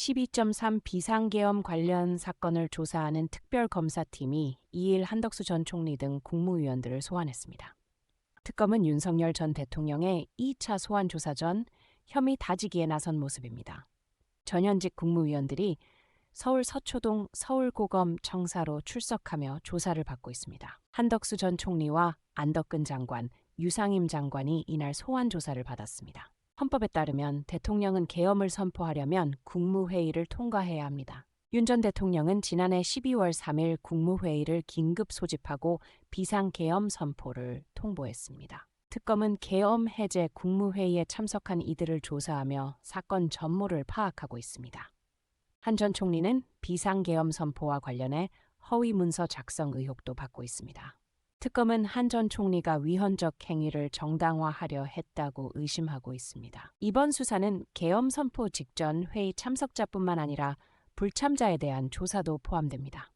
12.3 비상계엄 관련 사건을 조사하는 특별검사팀이 2일 한덕수 전 총리 등 국무위원들을 소환했습니다. 특검은 윤석열 전 대통령의 2차 소환 조사 전 혐의 다지기에 나선 모습입니다. 전현직 국무위원들이 서울 서초동 서울고검 청사로 출석하며 조사를 받고 있습니다. 한덕수 전 총리와 안덕근 장관, 유상임 장관이 이날 소환 조사를 받았습니다. 헌법에 따르면 대통령은 계엄을 선포하려면 국무회의를 통과해야 합니다. 윤 전 대통령은 지난해 12월 3일 국무회의를 긴급 소집하고 비상계엄 선포를 통보했습니다. 특검은 계엄 해제 국무회의에 참석한 이들을 조사하며 사건 전모를 파악하고 있습니다. 한 전 총리는 비상계엄 선포와 관련해 허위 문서 작성 의혹도 받고 있습니다. 특검은 한 전 총리가 위헌적 행위를 정당화하려 했다고 의심하고 있습니다. 이번 수사는 계엄 선포 직전 회의 참석자뿐만 아니라 불참자에 대한 조사도 포함됩니다.